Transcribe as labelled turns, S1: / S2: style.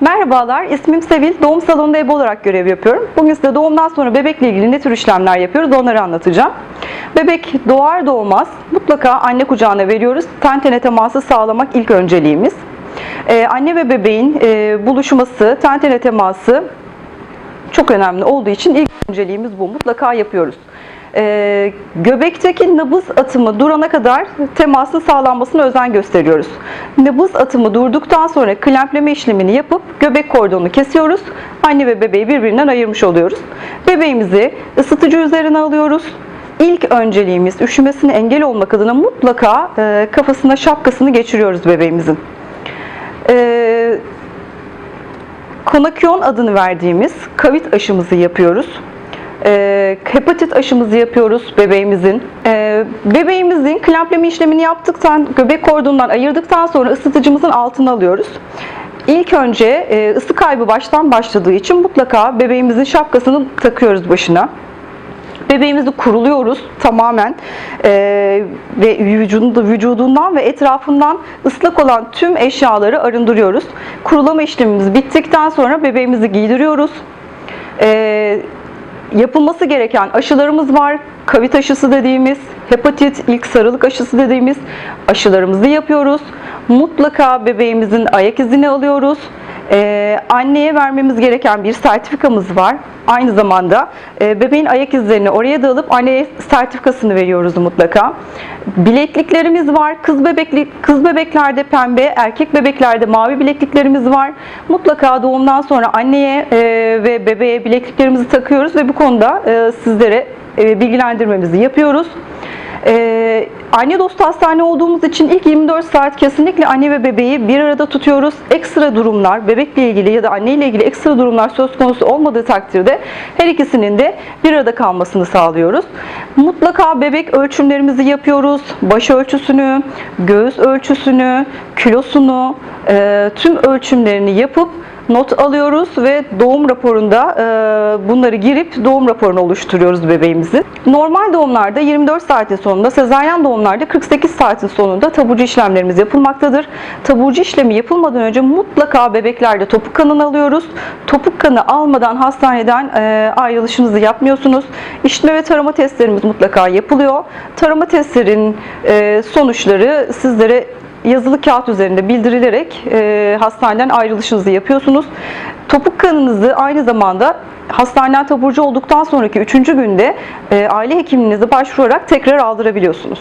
S1: Merhabalar, ismim Sevil. Doğum salonunda ebe olarak görev yapıyorum. Bugün size doğumdan sonra bebekle ilgili ne tür işlemler yapıyoruz onları anlatacağım. Bebek doğar doğmaz mutlaka anne kucağına veriyoruz. Ten tene teması sağlamak ilk önceliğimiz. Ee, anne ve bebeğin e, buluşması, ten tene teması çok önemli olduğu için ilk önceliğimiz bu. Mutlaka yapıyoruz. Ee, göbekteki nabız atımı durana kadar temasın sağlanmasına özen gösteriyoruz. Nabız atımı durduktan sonra klempleme işlemini yapıp göbek kordonunu kesiyoruz. Anne ve bebeği birbirinden ayırmış oluyoruz. Bebeğimizi ısıtıcı üzerine alıyoruz. İlk önceliğimiz üşümesine engel olmak adına mutlaka e, kafasına şapkasını geçiriyoruz bebeğimizin. Ee, Konakyon adını verdiğimiz kavit aşımızı yapıyoruz. Ee, hepatit aşımızı yapıyoruz bebeğimizin. Ee, bebeğimizin klempleme işlemini yaptıktan, göbek kordonundan ayırdıktan sonra ısıtıcımızın altına alıyoruz. İlk önce e, ısı kaybı baştan başladığı için mutlaka bebeğimizin şapkasını takıyoruz başına. Bebeğimizi kuruluyoruz tamamen Ee, ve vücudunda, vücudundan ve etrafından ıslak olan tüm eşyaları arındırıyoruz. Kurulama işlemimiz bittikten sonra bebeğimizi giydiriyoruz. Ee, yapılması gereken aşılarımız var. Kavit aşısı dediğimiz, hepatit, ilk sarılık aşısı dediğimiz aşılarımızı yapıyoruz. Mutlaka bebeğimizin ayak izini alıyoruz. Ee, anneye vermemiz gereken bir sertifikamız var. Aynı zamanda e, bebeğin ayak izlerini oraya da alıp anneye sertifikasını veriyoruz mutlaka. Bilekliklerimiz var. Kız bebekli kız bebeklerde pembe, erkek bebeklerde mavi bilekliklerimiz var. Mutlaka doğumdan sonra anneye e, ve bebeğe bilekliklerimizi takıyoruz ve bu konuda e, sizlere bilgilendirmemizi yapıyoruz. Ee, anne dostu hastane olduğumuz için ilk 24 saat kesinlikle anne ve bebeği bir arada tutuyoruz. Ekstra durumlar, bebekle ilgili ya da anneyle ilgili ekstra durumlar söz konusu olmadığı takdirde her ikisinin de bir arada kalmasını sağlıyoruz. Mutlaka bebek ölçümlerimizi yapıyoruz. Baş ölçüsünü, göğüs ölçüsünü, kilosunu, e, tüm ölçümlerini yapıp not alıyoruz ve doğum raporunda e, bunları girip doğum raporunu oluşturuyoruz bebeğimizin. Normal doğumlarda 24 saatin sonunda, sezaryen doğumlarda 48 saatin sonunda taburcu işlemlerimiz yapılmaktadır. Taburcu işlemi yapılmadan önce mutlaka bebeklerde topuk kanını alıyoruz. Topuk kanı almadan hastaneden e, ayrılışınızı yapmıyorsunuz. İşitme ve tarama testlerimiz mutlaka yapılıyor. Tarama testlerin e, sonuçları sizlere yazılı kağıt üzerinde bildirilerek e, hastaneden ayrılışınızı yapıyorsunuz. Topuk kanınızı aynı zamanda hastaneden taburcu olduktan sonraki 3. günde e, aile hekiminize başvurarak tekrar aldırabiliyorsunuz.